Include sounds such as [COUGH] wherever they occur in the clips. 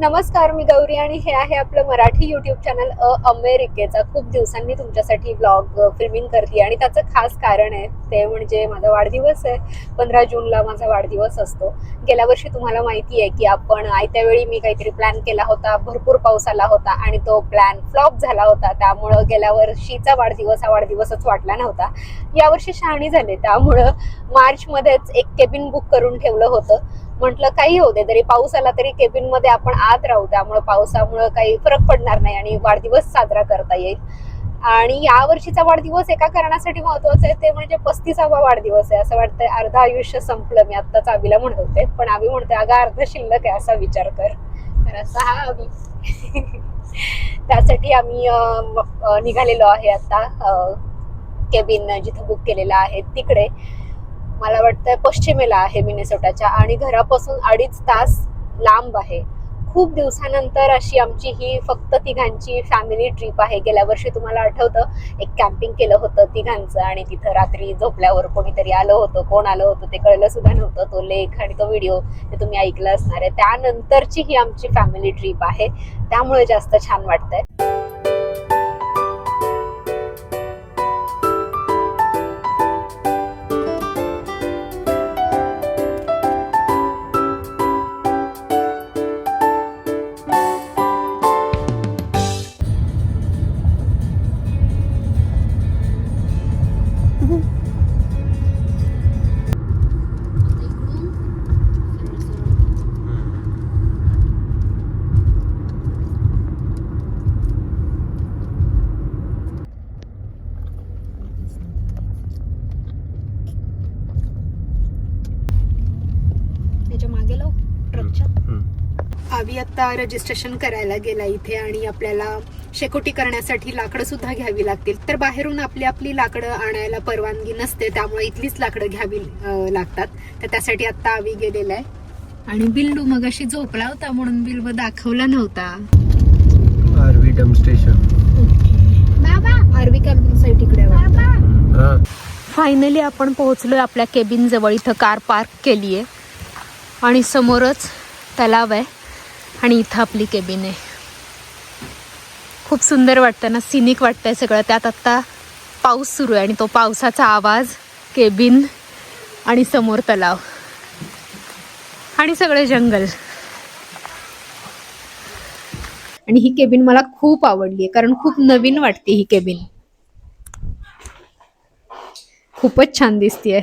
नमस्कार मी गौरी आणि हे आहे आपलं मराठी युट्यूब चॅनल अ अमेरिकेचा. खूप दिवसांनी तुमच्यासाठी ब्लॉग फिल्मिंग करते आणि त्याचं खास कारण आहे ते म्हणजे माझा वाढदिवस आहे. पंधरा जूनला माझा वाढदिवस असतो. गेल्या वर्षी तुम्हाला माहिती आहे की आपण आयत्या वेळी मी काहीतरी प्लॅन केला होता भरपूर पाऊस आला होता आणि तो प्लॅन फ्लॉप झाला होता. त्यामुळं गेल्या वर्षीचा वाढदिवस हा वाढदिवसच वाटला नव्हता. यावर्षी शहाणी झाले. त्यामुळं मार्चमध्येच एक केबिन बुक करून ठेवलं होतं. म्हटलं काही होऊ दे तरी पाऊस आला तरी केबिनमध्ये आपण आत राहू त्यामुळे पावसामुळे काही फरक पडणार नाही आणि वाढदिवस साजरा करता येईल. आणि या वर्षीचा वाढदिवस एका कारणासाठी महत्त्वाचा आहे ते म्हणजे पस्तीसावा वाढदिवस आहे. असं वाटतंय अर्ध आयुष्य संपलं. मी आत्ताच आवीला म्हणत होते पण आवी म्हणते अगं अर्ध शिल्लक आहे असा विचार कर. तर असा हा आवी [LAUGHS] त्यासाठी आम्ही निघालेलो आहे आता केबिन जिथं बुक केलेलं आहे तिकडे. मला वाटतं पश्चिमेला आहे मिनेसोटाच्या आणि घरापासून अडीच तास लांब आहे. खूप दिवसानंतर अशी आमची ही फक्त तिघांची फॅमिली ट्रिप आहे. गेल्या वर्षी तुम्हाला आठवतं एक कॅम्पिंग केलं होतं तिघांचं आणि तिथं रात्री झोपल्यावर कोणीतरी आलं होतं. कोण आलं होतं ते कळलं सुद्धा नव्हतं. तो लेख आणि तो व्हिडिओ ते तुम्ही ऐकलं असणार आहे. त्यानंतरची ही आमची फॅमिली ट्रिप आहे. त्यामुळे जास्त छान वाटतंय. आम्ही आता रजिस्ट्रेशन करायला गेला इथे आणि आपल्याला शेकोटी करण्यासाठी लाकडं सुद्धा घ्यावी लागतील. तर बाहेरून आपली आपली लाकडं आणायला परवानगी नसते त्यामुळे इथलीच लाकडं घ्यावी लागतात. तर त्यासाठी आता आम्ही गेलेला आहे. आणि बिल्लू मग अशी झोपला होता म्हणून बिल्व दाखवला नव्हता. RV dump station. RV camping site इकडे फायनली आपण पोहोचलोय आपल्या केबिन जवळ. इथं कार पार्क केली आहे आणि समोरच तलाव आहे. आणि इथं आपली केबिन आहे. खूप सुंदर वाटतं ना सिनिक वाटतंय सगळं. त्यात आत्ता पाऊस सुरू आहे आणि तो पावसाचा आवाज केबिन आणि समोर तलाव. आणि सगळे जंगल. आणि ही केबिन मला खूप आवडली आहे कारण खूप नवीन वाटते ही केबिन खूपच छान दिसतीये.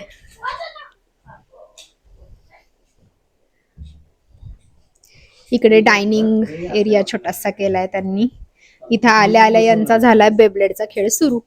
इकडे डायनिंग एरिया छोटासा केलाय त्यांनी. इथं आल्या आल्या यांचा झालाय बेबलेडचा खेळ सुरू.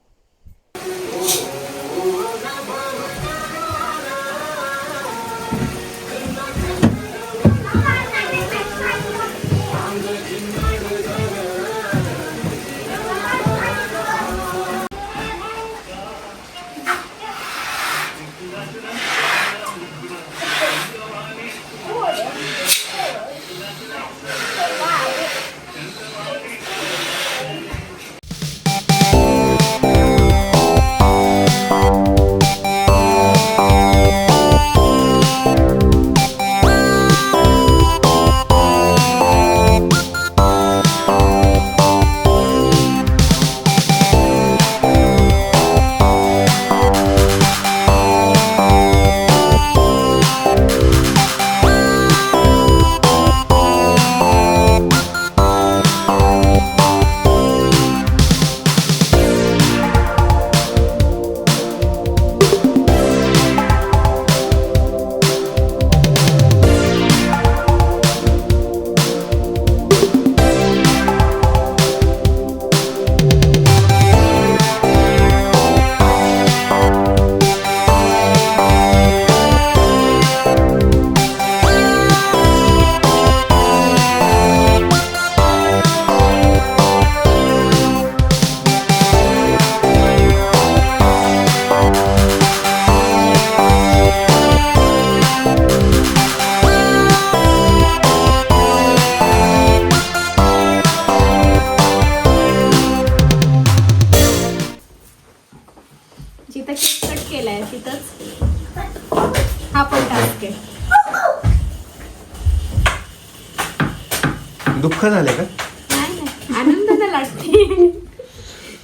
दुःख झाले का? नाही नाही. आनंदाने लाटते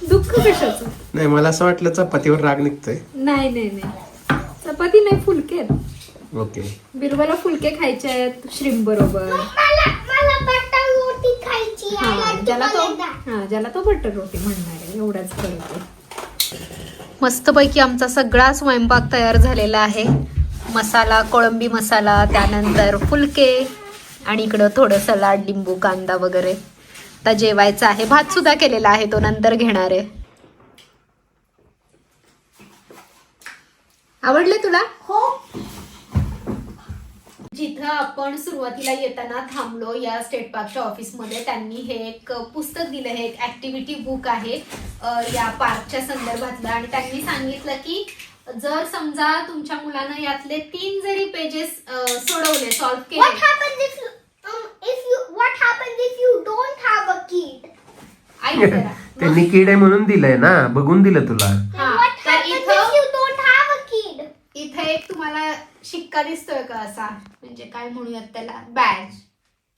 दुःख कशाचं? नाही मला असं वाटलं चपातीवर राग निघतोय. नाही नाही नाही. चपाती नाही फुलके ओके. बिलवाला फुलके खायचे आहेत श्रीम बरोबर. मला मला बटर रोटी खायची हा, आहे ज्याला तो हा ज्याला तो बटर रोटी म्हणणार आहे एवढाच फरक आहे. मस्तपैकी आमचा सगळा स्वयंपाक तयार झालेला आहे. मसाला कोळंबी मसाला त्यानंतर फुलके आणि इकडं थोडं सलाड लिंबू कांदा वगैरे. आता जेवायचं आहे. भात सुद्धा केलेला आहे तो नंतर घेणार आहे. आवडले तुला? हो. जिथं आपण सुरुवातीला येताना थांबलो या स्टेट पार्कच्या ऑफिसमध्ये त्यांनी हे एक पुस्तक दिलं. हे एक ऍक्टिव्हिटी बुक आहे या पार्कच्या संदर्भातलं. आणि त्यांनी सांगितलं की जर समजा तुमच्या मुलानं यातले तीन जरी पेजेस सोडवले सॉल्व्ह केले. Happens if you um if you what happens if you don't have a kid? ऐक जरा. [LAUGHS] त्यांनी किड आहे म्हणून दिलंय ना. बघून दिलं तुला. हा, What तर happens इथं if you don't have a kid? इथे एक तुम्हाला शिक्का दिसतोय का असा? म्हणजे काय म्हणूयात त्याला? बॅज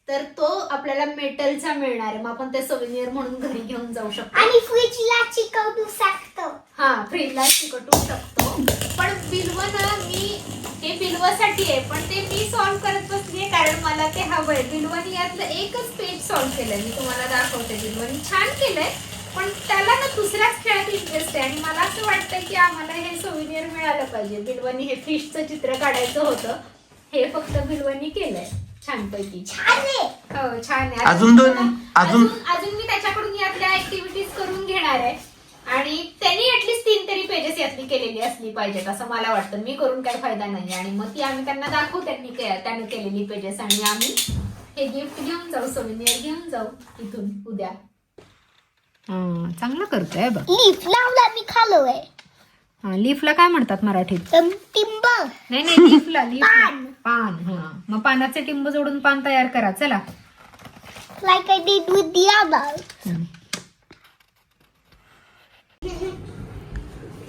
तर तो आपल्याला मेटलचा मिळणार आहे. मग आपण ते सोविनियर म्हणून घरी घेऊन जाऊ शकतो. आणि फ्रीजला चिकवू शकतो. हा फ्रीजला चिकटू शकतो. पण बिलव ना मी हे बिलवासाठी आहे पण ते मी सॉल्व्ह करत बसलीये कारण मला ते हवंय. बिलवानी यातलं एकच पेज सॉल्व्ह केलंय. मी तुम्हाला दाखवते. बिलवानी छान केलंय पण त्याला ना दुसऱ्याच खेळात इंटरेस्ट आहे. आणि मला असं वाटतं की आम्हाला हे सोविनियर मिळालं पाहिजे. बिलवानी हे फिशचं चित्र काढायचं होतं. हे फक्त बिलवानी केलंय छानपैकी. छान आहे. हो छान आहे. अजून दोन- मला- अजून- अजून अजून मी त्याच्याकडून यातल्या ऍक्टिव्हिटीज करून घेणार आहे. आणि त्यांनी ऍटलीस्ट तीन तरी पेजेस यातली केलेली असली पाहिजेत असं मला वाटतं. मी करून काही फायदा नाही आणि मग ती आम्ही त्यांना दाखवू त्यांनी के- त्याने केलेली पेजेस आणि आम्ही हे गिफ्ट घेऊन जाऊ सोविनियर घेऊन जाऊ इथून उद्या. चांगलं करतोय बघ. लीफ लावला मी खालोय. लीफला काय म्हणतात मराठीत? टिंब. नाही नाही लीफला [LAUGHS] लीफ पान. हा. मग पानाचे टिंब जोडून पान तयार करा. चला. Like I did with the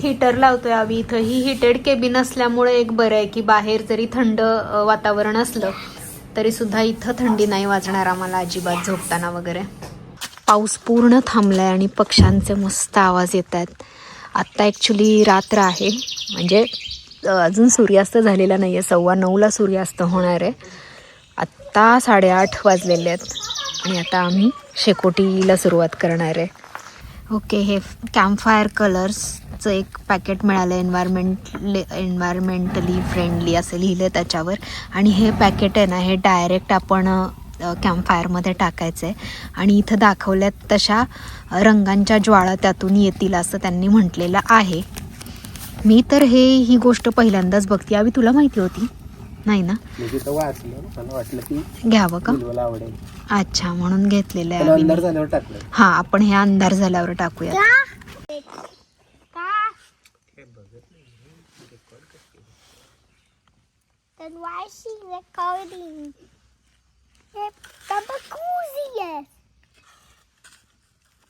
heater लावतोय आम्ही इथं. ही हिटेड केबिन असल्यामुळे एक बरं आहे की बाहेर जरी थंड वातावरण असलं तरी सुद्धा इथं थंडी नाही वाजणार आम्हाला अजिबात झोपताना वगैरे. पाऊस पूर्ण थांबलाय आणि पक्ष्यांचे मस्त आवाज येत आहेत. आत्ता ॲक्च्युली रात्र आहे. म्हणजे अजून सूर्यास्त झालेला नाही आहे सव्वा नऊला सूर्यास्त होणार आहे. आत्ता साडेआठ वाजलेले आहेत. आणि आता आम्ही शेकोटीला सुरुवात करणार आहे. ओके हे कॅम्पफायर कलर्सचं एक पॅकेट मिळालं एन्व्हायरमेंट एन्व्हायरमेंटली फ्रेंडली असं लिहिलं आहे त्याच्यावर. आणि हे पॅकेट आहे ना हे डायरेक्ट आपण कॅम्पफायरमध्ये टाकायचं आहे आणि इथं दाखवल्यात तशा रंगांच्या ज्वाळा त्यातून येतील असं त्यांनी म्हटलेलं आहे. मी तर हे ही गोष्ट पहिल्यांदाच बघते. यावी तुला माहिती होती? नाही ना? घ्यावं का? अच्छा म्हणून घेतलेलं आहे हा आपण हे अंधार झाल्यावर टाकूया Then why she recording? Kapakuzies.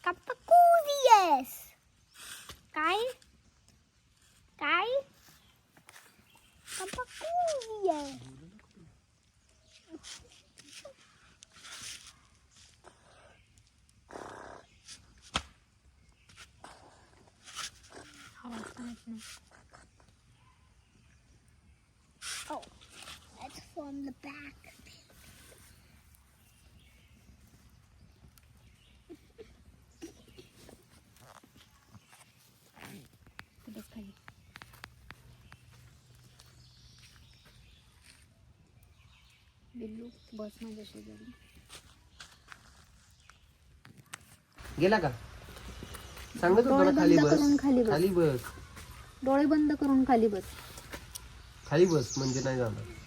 Kapakuzies. Geil. Geil. Kapakuzies. Hau auf, from the back. बस माझ्या शेजारी. गेला का? सांगत होतो ना खाली बंद बस. खाली बस. खाली बस. डोळे बंद करून खाली बस. खाली बस म्हणजे नाही जाणार.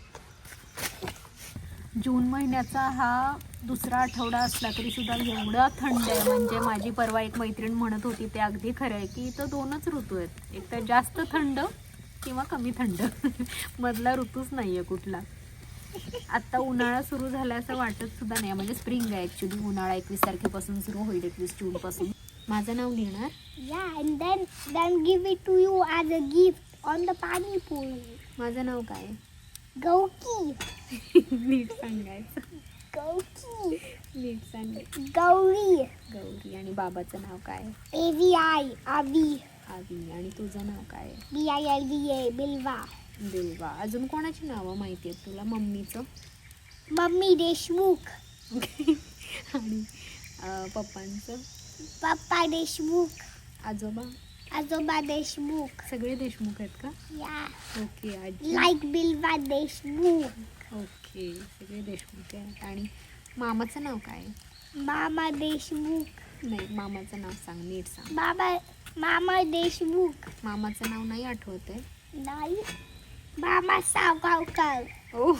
जून महिन्याचा हा दुसरा आठवडा असला तरी सुद्धा एवढा थंड आहे. म्हणजे माझी परवा एक मैत्रीण म्हणत होती ते अगदी खरं आहे की इथं दोनच ऋतू आहेत. एक तर जास्त थंड किंवा कमी थंड. [LAUGHS] मधला ऋतूच नाही आहे कुठला. आत्ता उन्हाळा सुरू झाला असं वाटत सुद्धा नाही. म्हणजे स्प्रिंग आहे ॲक्च्युली उन्हाळा एकवीस तारखेपासून सुरू होईल एकवीस जूनपासून. माझं नाव लिहिणार as a gift on the pani puri. माझं नाव काय? Goki. नीट सांगायचं Goki. नीट सांग Gauri. गौरी आणि बाबाचं नाव काय A V I. Avi. आवी आणि तुझं नाव काय आहे? B I L V A. Bilva. बिल्वा अजून कोणाची नावं माहिती आहेत तुला मम्मीचं Mummy Deshmukh. आणि अं, पप्पांचं Papa Deshmukh. आजोबा Azoba Deshmukh. सगळे देशमुख आहेत का Yeah. ओके आजी Like Bilva Deshmukh. ओके सगळे देशमुख आहेत आणि मामाचं नाव काय? Mama Deshmukh. नाही मामाचं नाव सांग नीट सांग Mama. Mama Deshmukh. मामाचं नाव नाही आठवत आहे नाही मामा सावगावकर ओ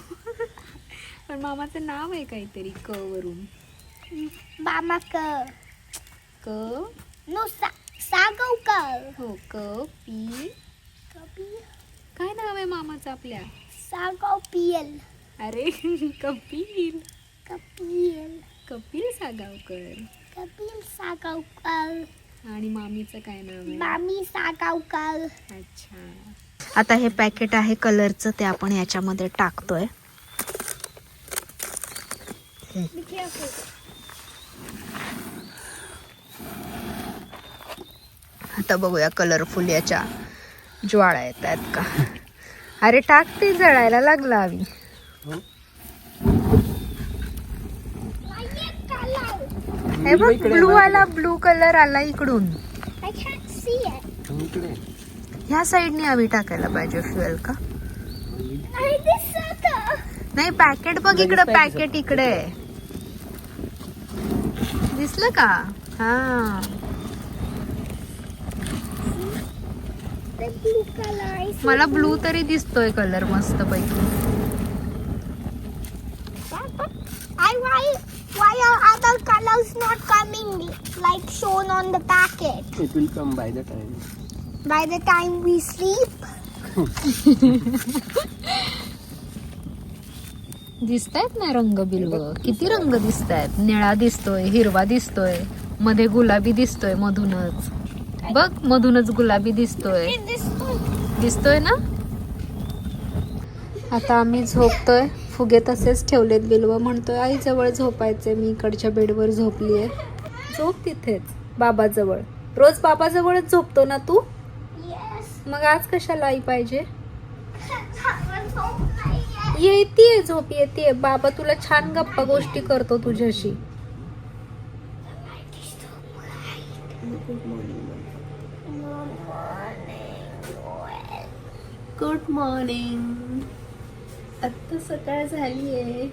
पण मामाचं नाव आहे काहीतरी क वरून मामा क क नो सा सागवकर हो क पी कपी काय नाव आहे मामाचं आपल्या? सागव पियल अरे कपिल. कपिल कपिल सागावकर. कपिल सागवकर. आणि मामीचं काय नाव आहे? मामी सागवकर. अच्छा. आता हे पॅकेट आहे कलरचं ते आपण याच्यामध्ये टाकतोय. आता बघूया कलरफुल याच्या ज्वाळा येत आहेत का. अरे टाकते जळायला लागला आम्ही. हे बघ ब्लू आला. ब्लू कलर आला इकडून. ह्या साईडने आम्ही टाकायला पाहिजे फ्युएल का. नाही पॅकेट बघ इकडे पॅकेट इकडे. आहे. दिसलं का? हा. मला ब्लू तरी दिसतोय कलर मस्त पैकी. I why why are other colors not coming? Like shown on the packet? It will come by the time By the time we sleep, [LAUGHS] दिसतायत ना रंग बिल्व? किती रंग दिसतायत? निळा दिसतोय हिरवा दिसतोयमध्ये गुलाबी दिसतोय मधूनच. बघ मधूनच गुलाबी दिसतोय. दिसतोय. ना? आता आम्ही झोपतोय. फुगे तसेच ठेवलेत बिलव म्हणतोय आई जवळ झोपायचे मी इकडच्या बेडवर झोपली आहे झोप तिथेच बाबाजवळ. रोज बाबाजवळच झोपतो ना तू. मग आज कशाला आई पाहिजे. येतीये झोप येतीये. बाबा तुला छान गप्पा गोष्टी करतो तुझ्याशी. गुड मॉर्निंग आत्ता सकाळ झाली आहे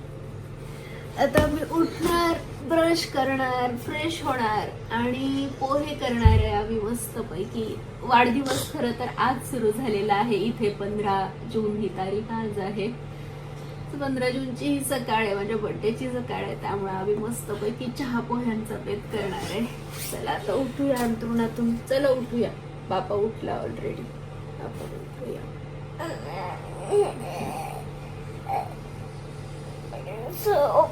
आता मी उठणार ब्रश करणार फ्रेश होणार आणि पोहे करणार आहे आम्ही मस्तपैकी. वाढदिवस खरं तर आज सुरू झालेला आहे. इथे पंधरा जून ही तारीख आज आहे. पंधरा जूनची ही सकाळ आहे. माझ्या बड्डेची सकाळ आहे. त्यामुळे आम्ही मस्तपैकी चहा पोह्यांचा बेत करणार आहे. चला आता उठूया अंतरुणातून चला उठूया. बापा उठला ऑलरेडी बापा उठूया. So,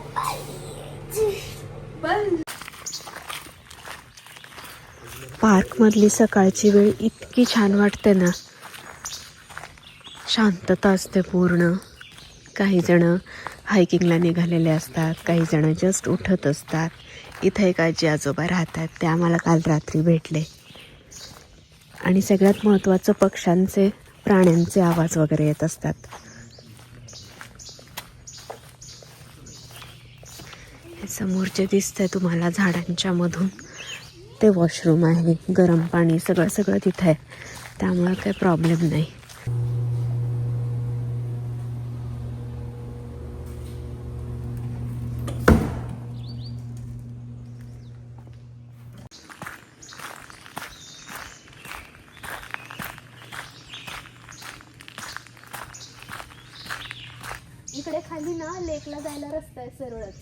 पार्क मधली सकाळची वेळ इतकी छान वाटते ना. शांतता असते पूर्ण. काही जण हायकिंगला निघालेले असतात काही जण जस्ट उठत असतात. इथं एक आजी आजोबा राहतात ते आम्हाला काल रात्री भेटले. आणि सगळ्यात महत्त्वाचं पक्ष्यांचे प्राण्यांचे आवाज वगैरे येत असतात. हे समोर जे दिसतंय तुम्हाला झाडांच्या मधून ते वॉशरूम आहे गरम पाणी सगळं सगळं तिथं आहे. त्यामुळं काही प्रॉब्लेम नाही. इकडे खाली ना लेकला जायला रस्ता आहे सरळच.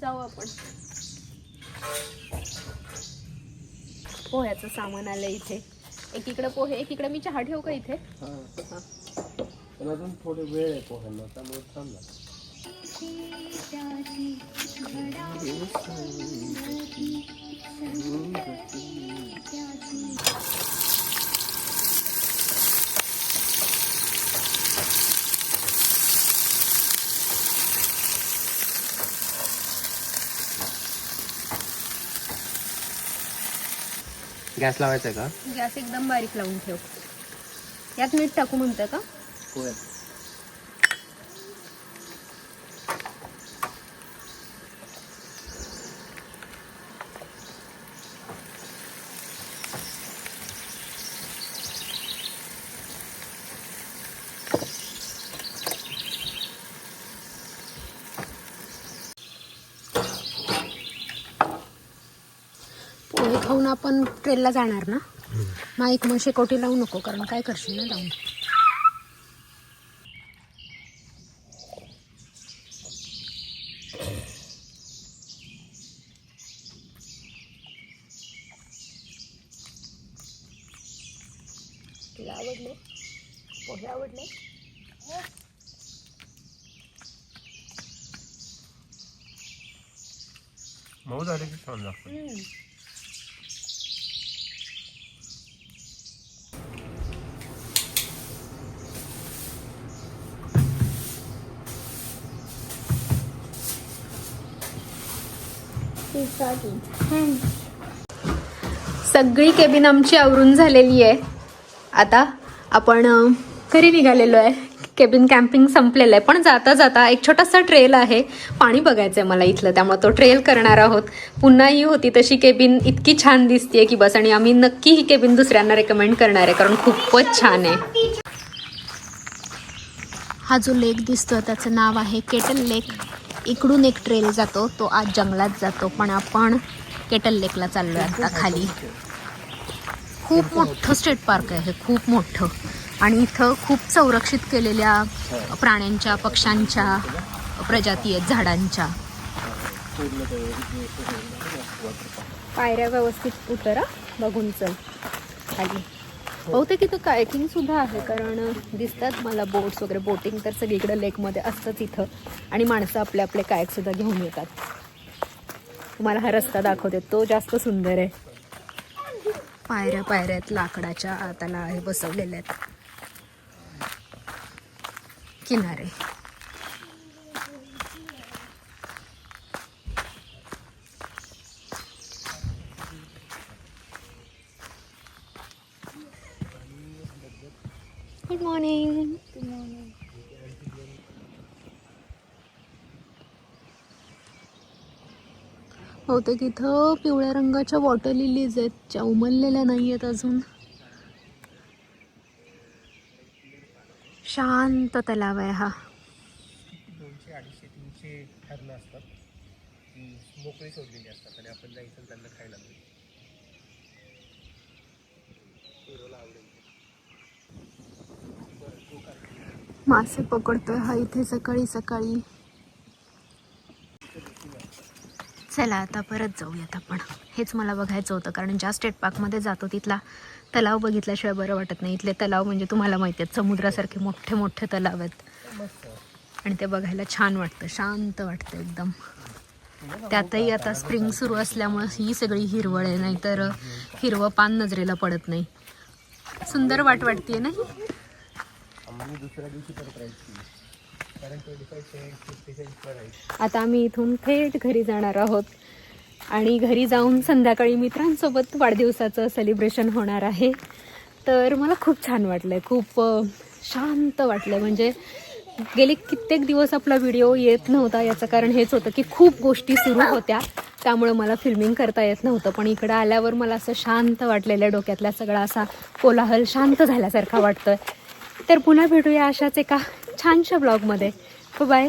जाऊ आपण. पोह्याचं सामान आलं इथे. एक इकडे पोहे एक इकडे मी चहा ठेवू का इथे? पण अजून थोडे वेळ आहे पोहायला त्यामुळे थांबला गॅस लावायचा का? गॅस एकदम बारीक लावून ठेव. यात मीठ टाकू म्हणतं का? होय. आपण ट्रेलला जाणार ना? माईक मग शेकोटी लावू नको कारण काय करशील ना लावून तुला आवडले पोहे आवडले मऊ झाले की छान लागतं He's starting. Hand. सगळी केबिन आमची आवरून झालेली आहे. आता आपण घरी निघालेलो आहे. केबिन कॅम्पिंग संपलेलं आहे. पण जाता जाता एक छोटासा ट्रेल आहे. पाणी बघायचं आहे मला इथलं. त्यामुळे तो ट्रेल करणार आहोत. पुन्हा ही होती तशी केबिन. इतकी छान दिसते की बस. आणि आम्ही नक्की ही केबिन दुसऱ्यांना रेकमेंड करणार आहे. कारण खूपच छान आहे. हा जो लेक दिसतो त्याचं नाव आहे केटल लेक इकडून एक ट्रेल जातो तो आज जंगलात जातो पण आपण केटल लेकला चाललो आहे आता खाली. खूप मोठं स्टेट पार्क आहे हे खूप मोठं. आणि इथं खूप संरक्षित केलेल्या प्राण्यांच्या पक्ष्यांच्या प्रजाती आहेत झाडांच्या. पायऱ्या व्यवस्थित उतरा बघून चल खाली. बहुतेक इथं कायकिंग सुद्धा आहे कारण दिसतात मला बोट्स वगैरे बोटिंग तर सगळीकडे लेकमध्ये असतंच इथं. आणि माणसं आपले आपले कायक सुद्धा घेऊन येतात. तुम्हाला हा रस्ता दाखवते तो जास्त सुंदर आहे. पायऱ्या पायऱ्या आहेत लाकडाच्या त्याला हे बसवलेल्या आहेत. किनारे. बहुतेक इथं पिवळ्या रंगाच्या वॉटर लिलीज आहेत. ज्या उमललेल्या नाही आहेत अजून. शांत तलाव आहे हा. दोनशे अडीचशे तीनशे हरणं असतात. ती मोकळी सोडलेली असतात आणि आपण जायचं आणि त्यांना खायला मिळतं. मासे पकडतोय हा इथे सकाळी सकाळी. चला आता परत जाऊयात आपण. हेच मला बघायचं होतं कारण ज्या स्टेट पार्कमध्ये जातो तिथला तलाव बघितल्याशिवाय बरं वाटत नाही. इथले तलाव म्हणजे तुम्हाला माहिती आहेत समुद्रासारखे मोठे मोठे तलाव आहेत. आणि ते बघायला छान वाटतं शांत वाटतं एकदम. त्यातही आता स्प्रिंग सुरू असल्यामुळे ही सगळी हिरवळ आहे नाहीतर हिरवं पान नजरेला पडत नाही. सुंदर वाट वाटते ना ही? आता आम्ही इथून थेट घरी जाणार आहोत. आणि घरी जाऊन संध्याकाळी मित्रांसोबत वाढदिवसाचं सेलिब्रेशन होणार आहे. तर मला खूप छान वाटलं आहे खूप शांत वाटलं म्हणजे गेले कित्येक दिवस आपला व्हिडिओ येत नव्हता. याचं कारण हेच होतं की खूप गोष्टी सुरू होत्या. त्यामुळे मला फिल्मिंग करता येत नव्हतं. पण इकडं आल्यावर मला असं शांत वाटलेलं डोक्यातल्या डोक्यातला सगळा असा कोलाहल शांत झाल्यासारखा वाटतं तर पुन्हा भेटूया अशाच एका छानशा ब्लॉगमध्ये. बाय